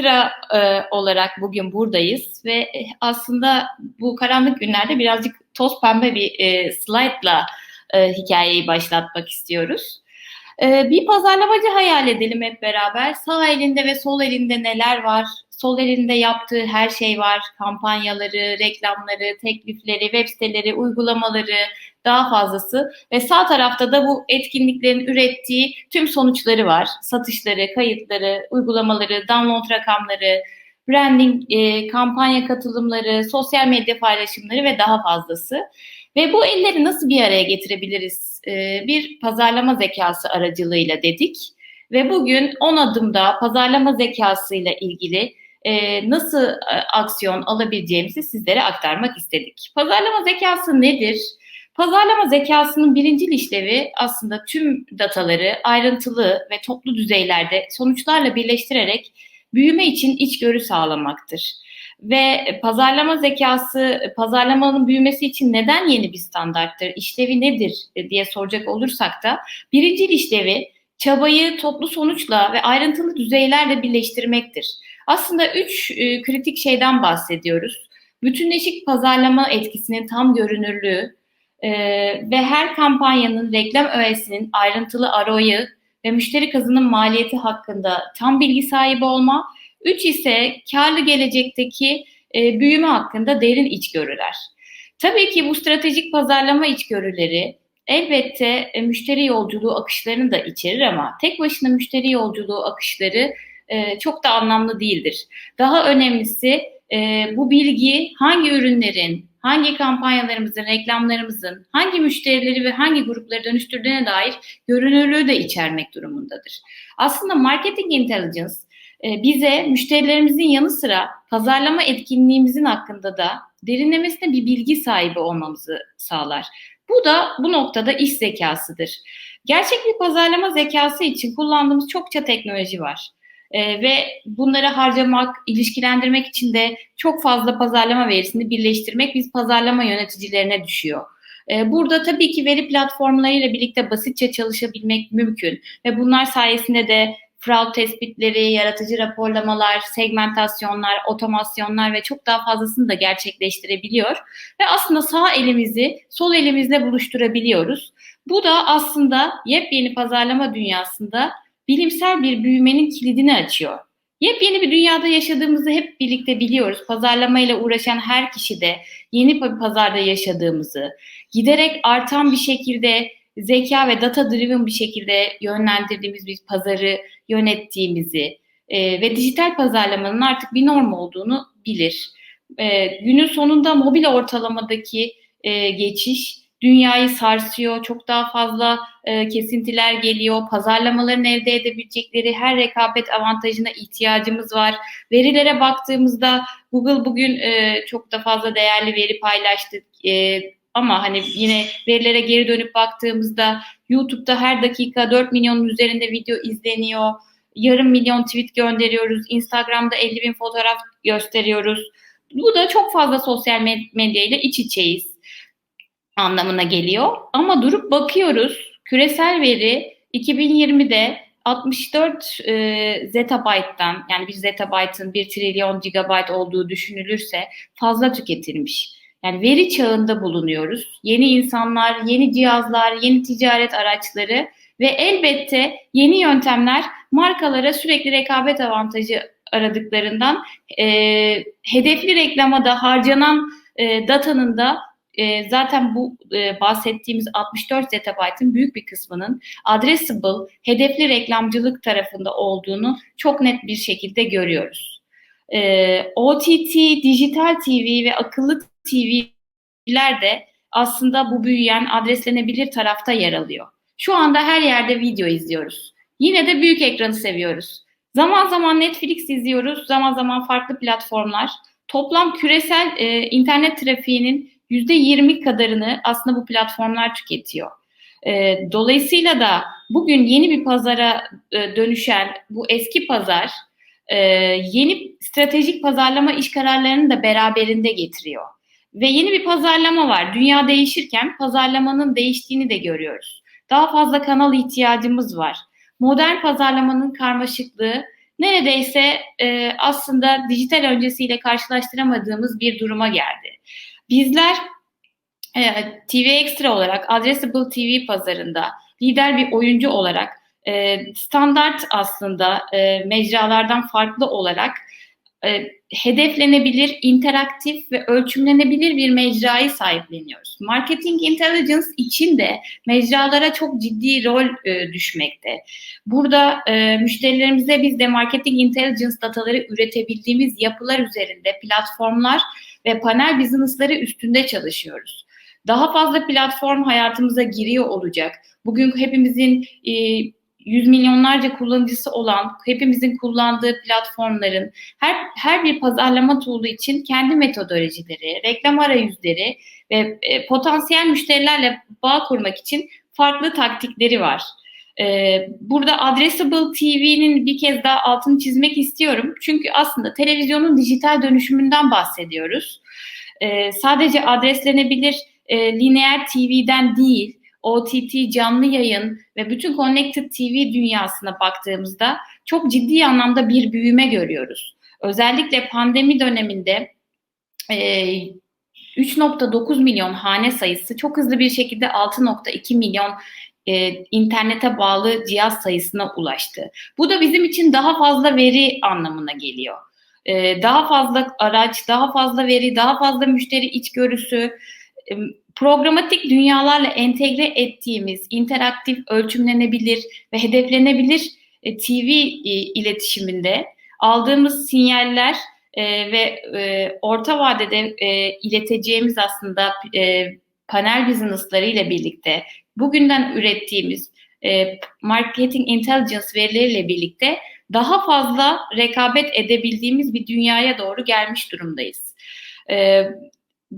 Extra e, olarak bugün buradayız ve e, aslında bu karanlık günlerde birazcık toz pembe bir e, slaytla e, hikayeyi başlatmak istiyoruz. E, bir pazarlamacı hayal edelim hep beraber. Sağ elinde ve sol elinde neler var? Sol elinde yaptığı her şey var. Kampanyaları, reklamları, teklifleri, web siteleri, uygulamaları, daha fazlası ve sağ tarafta da bu etkinliklerin ürettiği tüm sonuçları var. Satışları, kayıtları, uygulamaları, download rakamları, branding, e, kampanya katılımları, sosyal medya paylaşımları ve daha fazlası. Ve bu elleri nasıl bir araya getirebiliriz? E, bir pazarlama zekası aracılığıyla dedik. Ve bugün 10 adımda pazarlama zekasıyla ilgili e, nasıl e, aksiyon alabileceğimizi sizlere aktarmak istedik. Pazarlama zekası nedir? Pazarlama zekasının birinci işlevi aslında tüm dataları ayrıntılı ve toplu düzeylerde sonuçlarla birleştirerek büyüme için içgörü sağlamaktır. Ve pazarlama zekası, pazarlamanın büyümesi için neden yeni bir standarttır, işlevi nedir diye soracak olursak da birinci işlevi çabayı toplu sonuçla ve ayrıntılı düzeylerle birleştirmektir. Aslında üç e, kritik şeyden bahsediyoruz. Bütünleşik pazarlama etkisinin tam görünürlüğü, e, ve her kampanyanın reklam öğesinin ayrıntılı ROI'ı ve müşteri kazanım maliyeti hakkında tam bilgi sahibi olma. Üç ise karlı gelecekteki e, büyüme hakkında derin içgörüler. Tabii ki bu stratejik pazarlama içgörüleri elbette e, müşteri yolculuğu akışlarını da içerir ama tek başına müşteri yolculuğu akışları e, çok da anlamlı değildir. Daha önemlisi e, bu bilgi hangi ürünlerin, hangi kampanyalarımızın, reklamlarımızın hangi müşterileri ve hangi grupları dönüştürdüğüne dair görünürlüğü de içermek durumundadır. Aslında marketing intelligence e, bize müşterilerimizin yanı sıra pazarlama etkinliğimizin hakkında da derinlemesine bir bilgi sahibi olmamızı sağlar. Bu da bu noktada iş zekasıdır. Gerçek bir pazarlama zekası için kullandığımız çokça teknoloji var. E, ve bunları harcamak, ilişkilendirmek için de çok fazla pazarlama verisini birleştirmek biz pazarlama yöneticilerine düşüyor. E, burada tabii ki veri platformlarıyla birlikte basitçe çalışabilmek mümkün ve bunlar sayesinde de fraud tespitleri, yaratıcı raporlamalar, segmentasyonlar, otomasyonlar ve çok daha fazlasını da gerçekleştirebiliyor. Ve aslında sağ elimizi sol elimizle buluşturabiliyoruz. Bu da aslında yepyeni pazarlama dünyasında bilimsel bir büyümenin kilidini açıyor. Yepyeni bir dünyada yaşadığımızı hep birlikte biliyoruz. Pazarlamayla uğraşan her kişi de yeni bir pazarda yaşadığımızı, giderek artan bir şekilde zeka ve data driven bir şekilde yönlendirdiğimiz bir pazarı yönettiğimizi e, ve dijital pazarlamanın artık bir norm olduğunu bilir. E, günün sonunda mobil ortalamadaki e, geçiş dünyayı sarsıyor. Çok daha fazla e, kesintiler geliyor. Pazarlamaların elde edebilecekleri her rekabet avantajına ihtiyacımız var. Verilere baktığımızda Google bugün e, çok da fazla değerli veri paylaştı. E, ama hani yine verilere geri dönüp baktığımızda YouTube'da her dakika 4 milyonun üzerinde video izleniyor. Yarım milyon tweet gönderiyoruz. Instagram'da 50 bin fotoğraf gösteriyoruz. Bu da çok fazla sosyal medya ile iç içeyiz anlamına geliyor. Ama durup bakıyoruz küresel veri 2020'de 64 e, zettabyte'dan yani bir zettabyte'ın 1 trilyon gigabyte olduğu düşünülürse fazla tüketilmiş. Yani veri çağında bulunuyoruz. Yeni insanlar, yeni cihazlar, yeni ticaret araçları ve elbette yeni yöntemler markalara sürekli rekabet avantajı aradıklarından e, hedefli reklama da harcanan e, datanın da e, zaten bu e, bahsettiğimiz 64 zettabyte'ın büyük bir kısmının addressable, hedefli reklamcılık tarafında olduğunu çok net bir şekilde görüyoruz. E, OTT, dijital TV ve akıllı TV'ler de aslında bu büyüyen adreslenebilir tarafta yer alıyor. Şu anda her yerde video izliyoruz. Yine de büyük ekranı seviyoruz. Zaman zaman Netflix izliyoruz, zaman zaman farklı platformlar. Toplam küresel e, internet trafiğinin %20 kadarını aslında bu platformlar tüketiyor. E, dolayısıyla da bugün yeni bir pazara e, dönüşen bu eski pazar e, yeni stratejik pazarlama iş kararlarını da beraberinde getiriyor. Ve yeni bir pazarlama var. Dünya değişirken pazarlamanın değiştiğini de görüyoruz. Daha fazla kanal ihtiyacımız var. Modern pazarlamanın karmaşıklığı neredeyse e, aslında dijital öncesiyle karşılaştıramadığımız bir duruma geldi. Bizler e, TV Extra olarak Addressable TV pazarında lider bir oyuncu olarak e, standart aslında e, mecralardan farklı olarak e, hedeflenebilir, interaktif ve ölçümlenebilir bir mecrayı sahipleniyoruz. Marketing Intelligence için de mecralara çok ciddi rol e, düşmekte. Burada e, müşterilerimize biz de Marketing Intelligence dataları üretebildiğimiz yapılar üzerinde platformlar ve panel business'ları üstünde çalışıyoruz. Daha fazla platform hayatımıza giriyor olacak. Bugün hepimizin e, yüz milyonlarca kullanıcısı olan, hepimizin kullandığı platformların her her bir pazarlama tool'u için kendi metodolojileri, reklam arayüzleri ve e, potansiyel müşterilerle bağ kurmak için farklı taktikleri var. E, burada Addressable TV'nin bir kez daha altını çizmek istiyorum. Çünkü aslında televizyonun dijital dönüşümünden bahsediyoruz. E, sadece adreslenebilir e, lineer TV'den değil, OTT, canlı yayın ve bütün Connected TV dünyasına baktığımızda çok ciddi anlamda bir büyüme görüyoruz. Özellikle pandemi döneminde e, 3.9 milyon hane sayısı çok hızlı bir şekilde 6.2 milyon e, internete bağlı cihaz sayısına ulaştı. Bu da bizim için daha fazla veri anlamına geliyor. E, daha fazla araç, daha fazla veri, daha fazla müşteri içgörüsü, e, programatik dünyalarla entegre ettiğimiz interaktif, ölçümlenebilir ve hedeflenebilir e, TV e, iletişiminde aldığımız sinyaller e, ve e, orta vadede e, ileteceğimiz aslında e, panel business'ları ile birlikte bugünden ürettiğimiz e, marketing intelligence verileriyle birlikte daha fazla rekabet edebildiğimiz bir dünyaya doğru gelmiş durumdayız. E,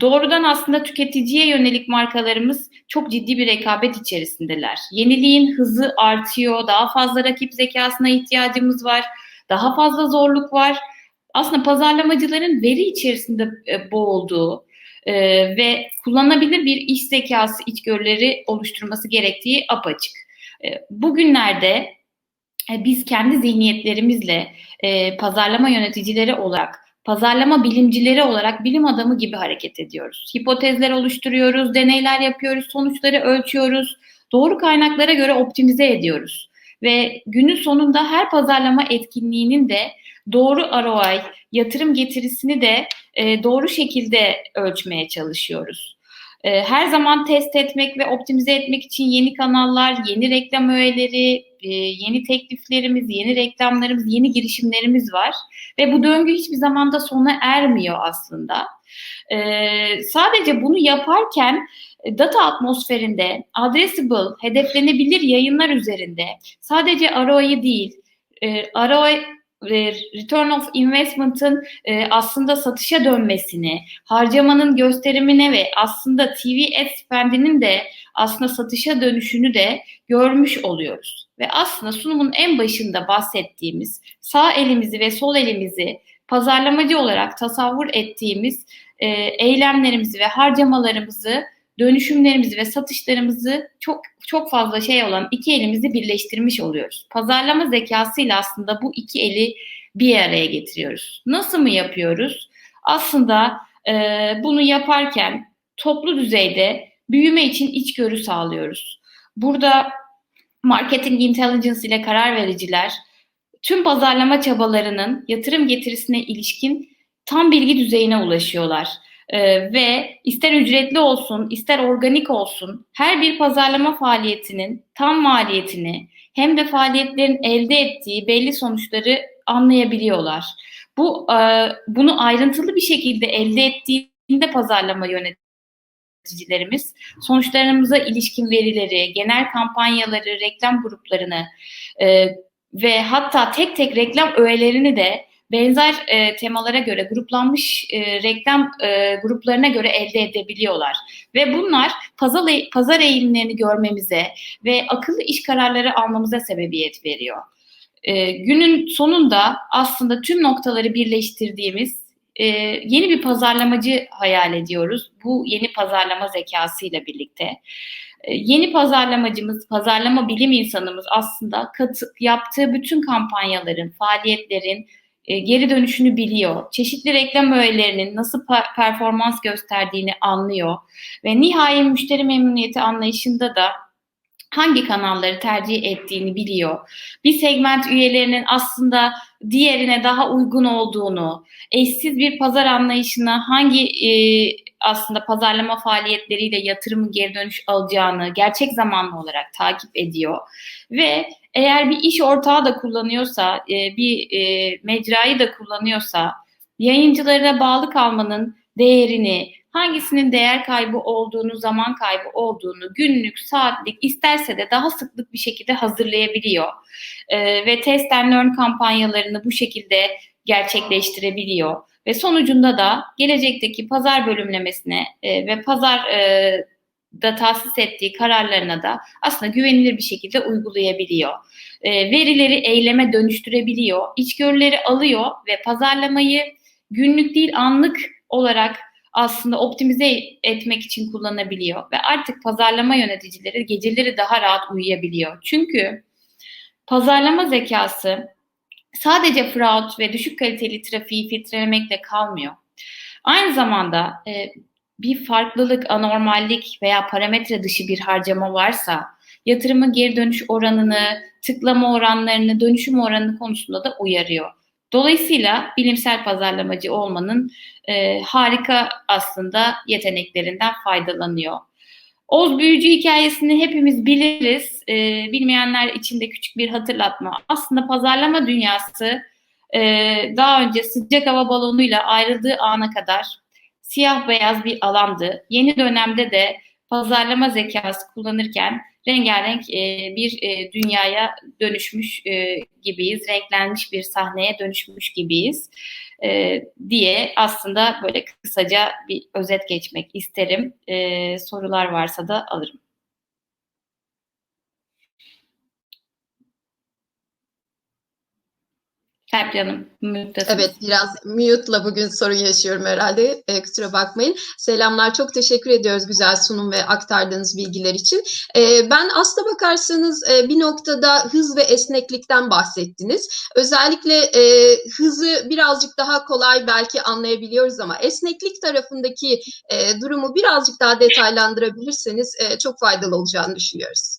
doğrudan aslında tüketiciye yönelik markalarımız çok ciddi bir rekabet içerisindeler. Yeniliğin hızı artıyor, daha fazla rakip zekasına ihtiyacımız var, daha fazla zorluk var. Aslında pazarlamacıların veri içerisinde e, boğulduğu e, ve kullanılabilir bir iş zekası içgörüleri oluşturması gerektiği apaçık. E, bugünlerde e, biz kendi zihniyetlerimizle e, pazarlama yöneticileri olarak pazarlama bilimcileri olarak bilim adamı gibi hareket ediyoruz. Hipotezler oluşturuyoruz, deneyler yapıyoruz, sonuçları ölçüyoruz, doğru kaynaklara göre optimize ediyoruz. Ve günün sonunda her pazarlama etkinliğinin de doğru ROI, yatırım getirisini de e, doğru şekilde ölçmeye çalışıyoruz. E, her zaman test etmek ve optimize etmek için yeni kanallar, yeni reklam öğeleri, e, yeni tekliflerimiz, yeni reklamlarımız, yeni girişimlerimiz var. Ve bu döngü hiçbir zamanda sona ermiyor aslında. E, sadece bunu yaparken e, data atmosferinde addressable, hedeflenebilir yayınlar üzerinde sadece ROI değil, e, ROI return of investment'ın e, aslında satışa dönmesini, harcamanın gösterimine ve aslında TV ad spend'inin de aslında satışa dönüşünü de görmüş oluyoruz. Ve aslında sunumun en başında bahsettiğimiz sağ elimizi ve sol elimizi pazarlamacı olarak tasavvur ettiğimiz e, eylemlerimizi ve harcamalarımızı dönüşümlerimizi ve satışlarımızı çok çok fazla şey olan iki elimizi birleştirmiş oluyoruz. Pazarlama zekasıyla aslında bu iki eli bir araya getiriyoruz. Nasıl mı yapıyoruz? Aslında e, bunu yaparken toplu düzeyde büyüme için içgörü sağlıyoruz. Burada marketing intelligence ile karar vericiler tüm pazarlama çabalarının yatırım getirisine ilişkin tam bilgi düzeyine ulaşıyorlar. Ee, ve ister ücretli olsun, ister organik olsun her bir pazarlama faaliyetinin tam maliyetini hem de faaliyetlerin elde ettiği belli sonuçları anlayabiliyorlar. Bu e, bunu ayrıntılı bir şekilde elde ettiğinde pazarlama yöneticilerimiz sonuçlarımıza ilişkin verileri, genel kampanyaları, reklam gruplarını e, ve hatta tek tek reklam öğelerini de benzer e, temalara göre gruplanmış e, reklam e, gruplarına göre elde edebiliyorlar. Ve bunlar pazar, pazar eğilimlerini görmemize ve akıllı iş kararları almamıza sebebiyet veriyor. E, günün sonunda aslında tüm noktaları birleştirdiğimiz e, yeni bir pazarlamacı hayal ediyoruz. Bu yeni pazarlama zekasıyla birlikte. e, yeni pazarlamacımız, pazarlama bilim insanımız aslında katı, yaptığı bütün kampanyaların, faaliyetlerin e, geri dönüşünü biliyor. Çeşitli reklam öğelerinin nasıl performans gösterdiğini anlıyor ve nihai müşteri memnuniyeti anlayışında da hangi kanalları tercih ettiğini biliyor. Bir segment üyelerinin aslında diğerine daha uygun olduğunu, eşsiz bir pazar anlayışına hangi e, aslında pazarlama faaliyetleriyle yatırımın geri dönüş alacağını gerçek zamanlı olarak takip ediyor. Ve eğer bir iş ortağı da kullanıyorsa, e, bir e, mecrayı da kullanıyorsa yayıncılara bağlı kalmanın değerini, hangisinin değer kaybı olduğunu, zaman kaybı olduğunu günlük, saatlik isterse de daha sıklık bir şekilde hazırlayabiliyor. E, ve test and learn kampanyalarını bu şekilde gerçekleştirebiliyor. Ve sonucunda da gelecekteki pazar bölümlemesine e, ve pazar e, da tahsis ettiği kararlarına da aslında güvenilir bir şekilde uygulayabiliyor. E, verileri eyleme dönüştürebiliyor, içgörüleri alıyor ve pazarlamayı günlük değil anlık olarak aslında optimize etmek için kullanabiliyor ve artık pazarlama yöneticileri geceleri daha rahat uyuyabiliyor. Çünkü pazarlama zekası sadece fraud ve düşük kaliteli trafiği filtrelemekle kalmıyor. Aynı zamanda e, bir farklılık, anormallik veya parametre dışı bir harcama varsa yatırımın geri dönüş oranını, tıklama oranlarını, dönüşüm oranını konusunda da uyarıyor. Dolayısıyla bilimsel pazarlamacı olmanın e, harika aslında yeteneklerinden faydalanıyor. Oz Büyücü hikayesini hepimiz biliriz. E, bilmeyenler için de küçük bir hatırlatma. Aslında pazarlama dünyası e, daha önce sıcak hava balonuyla ayrıldığı ana kadar siyah beyaz bir alandı. Yeni dönemde de pazarlama zekası kullanırken rengarenk e, bir e, dünyaya dönüşmüş e, gibiyiz, renklenmiş bir sahneye dönüşmüş gibiyiz e, diye aslında böyle kısaca bir özet geçmek isterim. E, sorular varsa da alırım. Serpil Hanım, mute'dasınız. Evet, biraz mute'la bugün sorun yaşıyorum herhalde. E, kusura bakmayın. Selamlar, çok teşekkür ediyoruz güzel sunum ve aktardığınız bilgiler için. E, ben aslına bakarsanız e, bir noktada hız ve esneklikten bahsettiniz. Özellikle e, hızı birazcık daha kolay belki anlayabiliyoruz ama esneklik tarafındaki e, durumu birazcık daha detaylandırabilirseniz e, çok faydalı olacağını düşünüyoruz.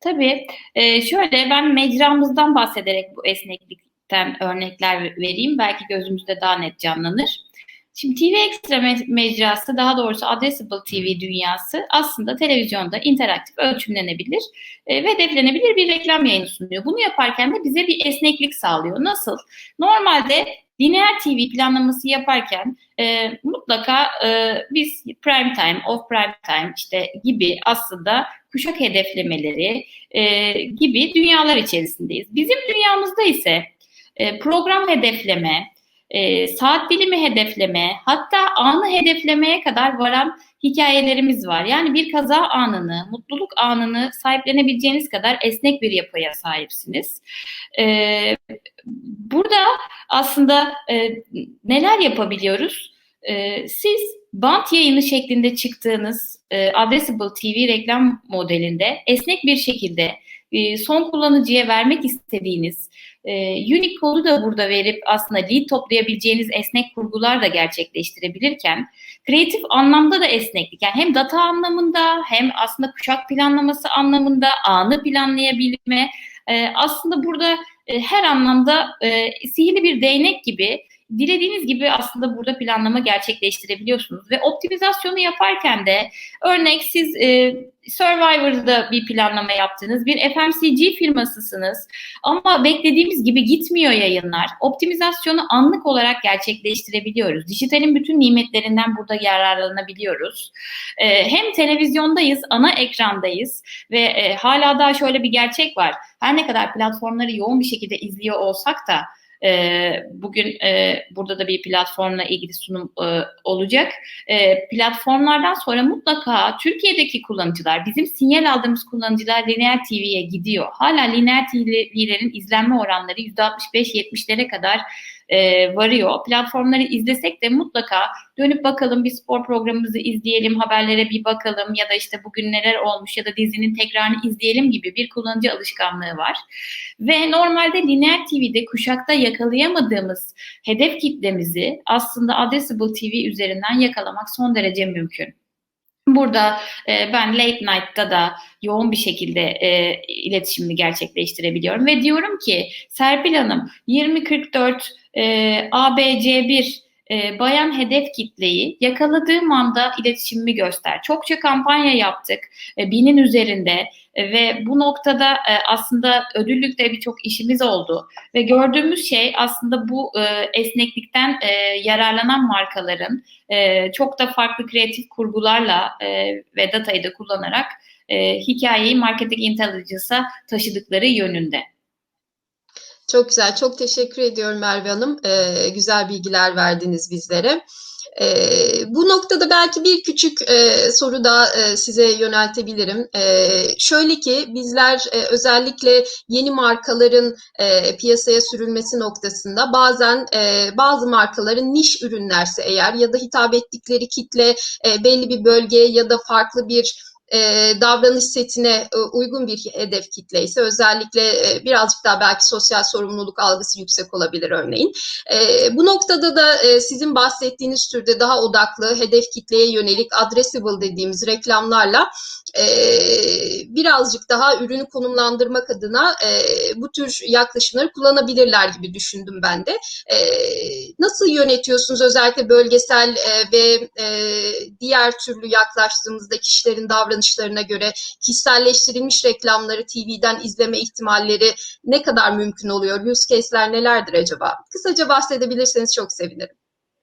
Tabii. Ee, şöyle ben mecramızdan bahsederek bu esneklik ten örnekler vereyim. Belki gözümüzde daha net canlanır. Şimdi TV Extra mecrası daha doğrusu Addressable TV dünyası aslında televizyonda interaktif ölçümlenebilir e, ve hedeflenebilir bir reklam yayını sunuyor. Bunu yaparken de bize bir esneklik sağlıyor. Nasıl? Normalde lineer TV planlaması yaparken e, mutlaka e, biz prime time, off prime time işte gibi aslında kuşak hedeflemeleri e, gibi dünyalar içerisindeyiz. Bizim dünyamızda ise e, program hedefleme, e, saat dilimi hedefleme, hatta anı hedeflemeye kadar varan hikayelerimiz var. Yani bir kaza anını, mutluluk anını sahiplenebileceğiniz kadar esnek bir yapıya sahipsiniz. E, burada aslında neler yapabiliyoruz? siz bant yayını şeklinde çıktığınız Addressable TV reklam modelinde esnek bir şekilde son kullanıcıya vermek istediğiniz e, unique kodu da burada verip aslında lead toplayabileceğiniz esnek kurgular da gerçekleştirebilirken kreatif anlamda da esneklik. Yani hem data anlamında hem aslında kuşak planlaması anlamında anı planlayabilme e, aslında burada e, her anlamda e, sihirli bir değnek gibi dilediğiniz gibi aslında burada planlama gerçekleştirebiliyorsunuz ve optimizasyonu yaparken de örnek siz e, Survivor'da bir planlama yaptınız, bir FMCG firmasısınız ama beklediğimiz gibi gitmiyor yayınlar. Optimizasyonu anlık olarak gerçekleştirebiliyoruz. Dijitalin bütün nimetlerinden burada yararlanabiliyoruz. E, hem televizyondayız, ana ekrandayız ve e, hala daha şöyle bir gerçek var. Her ne kadar platformları yoğun bir şekilde izliyor olsak da e, bugün e, burada da bir platformla ilgili sunum e, olacak. E, platformlardan sonra mutlaka Türkiye'deki kullanıcılar, bizim sinyal aldığımız kullanıcılar lineer TV'ye gidiyor. Hala lineer TV'lerin izlenme oranları %65-70'lere kadar e, varıyor. Platformları izlesek de mutlaka dönüp bakalım bir spor programımızı izleyelim, haberlere bir bakalım ya da işte bugün neler olmuş ya da dizinin tekrarını izleyelim gibi bir kullanıcı alışkanlığı var. Ve normalde lineer TV'de kuşakta yakalayamadığımız hedef kitlemizi aslında Addressable TV üzerinden yakalamak son derece mümkün. Burada e, ben late night'ta da yoğun bir şekilde e, iletişimimi gerçekleştirebiliyorum ve diyorum ki Serpil Hanım 2044 e, ABC1 e, bayan hedef kitleyi yakaladığım anda iletişimimi göster. Çokça kampanya yaptık. E, binin üzerinde e, ve bu noktada e, aslında ödüllükte birçok işimiz oldu. Ve gördüğümüz şey aslında bu e, esneklikten yararlanan markaların çok da farklı kreatif kurgularla ve datayı da kullanarak hikayeyi marketing intelligence'a taşıdıkları yönünde. Çok güzel, çok teşekkür ediyorum Merve Hanım. Ee, güzel bilgiler verdiniz bizlere. Ee, bu noktada belki bir küçük e, soru daha e, size yöneltebilirim. E, şöyle ki bizler e, özellikle yeni markaların e, piyasaya sürülmesi noktasında bazen e, bazı markaların niş ürünlerse eğer ya da hitap ettikleri kitle e, belli bir bölgeye ya da farklı bir e, davranış setine e, uygun bir hedef kitle ise özellikle e, birazcık daha belki sosyal sorumluluk algısı yüksek olabilir örneğin. E, bu noktada da e, sizin bahsettiğiniz türde daha odaklı hedef kitleye yönelik addressable dediğimiz reklamlarla e, birazcık daha ürünü konumlandırmak adına e, bu tür yaklaşımları kullanabilirler gibi düşündüm ben de. E, nasıl yönetiyorsunuz özellikle bölgesel e, ve e, diğer türlü yaklaştığımızda kişilerin davranışlarına göre kişiselleştirilmiş reklamları TV'den izleme ihtimalleri ne kadar mümkün oluyor? Use case'ler nelerdir acaba? Kısaca bahsedebilirseniz çok sevinirim.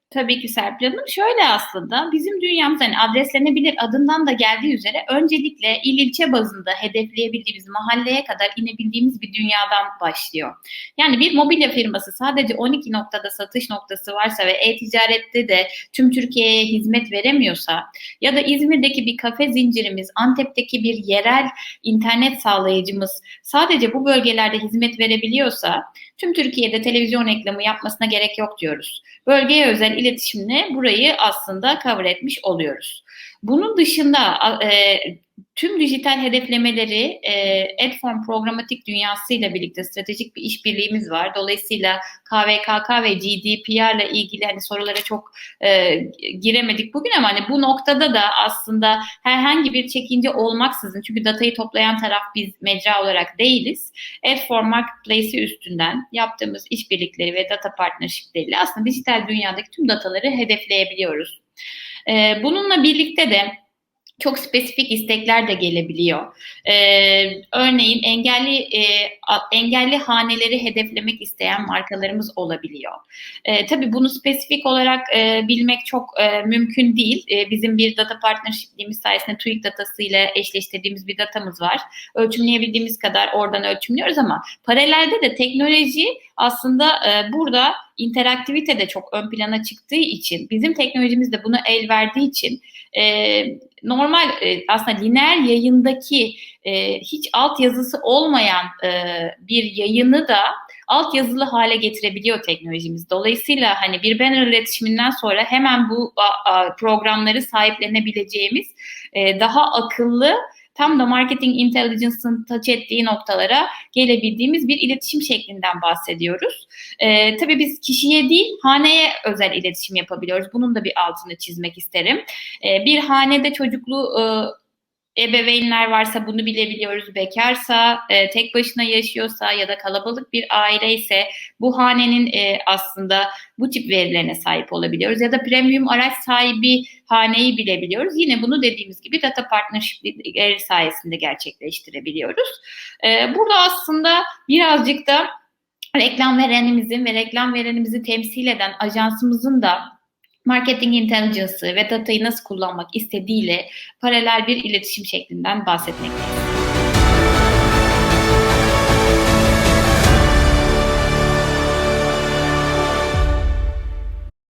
Tabii ki Serpil Hanım. Şöyle aslında bizim dünyamız hani adreslenebilir adından da geldiği üzere öncelikle il ilçe bazında hedefleyebildiğimiz mahalleye kadar inebildiğimiz bir dünyadan başlıyor. Yani bir mobilya firması sadece 12 noktada satış noktası varsa ve e-ticarette de tüm Türkiye'ye hizmet veremiyorsa ya da İzmir'deki bir kafe zincirimiz, Antep'teki bir yerel internet sağlayıcımız sadece bu bölgelerde hizmet verebiliyorsa tüm Türkiye'de televizyon reklamı yapmasına gerek yok diyoruz. Bölgeye özel iletişimle burayı aslında cover etmiş oluyoruz. Bunun dışında e, tüm dijital hedeflemeleri e, Adform programatik dünyasıyla birlikte stratejik bir işbirliğimiz var. Dolayısıyla KVKK ve GDPR ile ilgili hani sorulara çok e, giremedik bugün ama hani bu noktada da aslında herhangi bir çekince olmaksızın çünkü datayı toplayan taraf biz mecra olarak değiliz. Adform Marketplace'i üstünden yaptığımız işbirlikleri ve data partnershipleriyle aslında dijital dünyadaki tüm dataları hedefleyebiliyoruz. E, bununla birlikte de çok spesifik istekler de gelebiliyor. Ee, örneğin engelli e, engelli haneleri hedeflemek isteyen markalarımız olabiliyor. Ee, tabii bunu spesifik olarak e, bilmek çok e, mümkün değil. E, bizim bir data partnership'liğimiz sayesinde TÜİK datası ile eşleştirdiğimiz bir datamız var. Ölçümleyebildiğimiz kadar oradan ölçümlüyoruz ama paralelde de teknoloji aslında e, burada interaktivite de çok ön plana çıktığı için bizim teknolojimiz de buna el verdiği için e, normal e, aslında lineer yayındaki e, hiç altyazısı olmayan e, bir yayını da alt yazılı hale getirebiliyor teknolojimiz. Dolayısıyla hani bir banner iletişiminden sonra hemen bu a, a, programları sahiplenebileceğimiz e, daha akıllı tam da marketing intelligence'ın touch ettiği noktalara gelebildiğimiz bir iletişim şeklinden bahsediyoruz. Ee, tabii biz kişiye değil haneye özel iletişim yapabiliyoruz. Bunun da bir altını çizmek isterim. Ee, bir hanede çocuklu e, ebeveynler varsa bunu bilebiliyoruz. Bekarsa, e, tek başına yaşıyorsa ya da kalabalık bir aile ise bu hanenin e, aslında bu tip verilerine sahip olabiliyoruz. Ya da premium araç sahibi haneyi bilebiliyoruz. Yine bunu dediğimiz gibi data partnershipleri sayesinde gerçekleştirebiliyoruz. E, burada aslında birazcık da reklam verenimizin ve reklam verenimizi temsil eden ajansımızın da marketing intelligence'ı ve datayı nasıl kullanmak istediğiyle paralel bir iletişim şeklinden bahsetmekteyiz.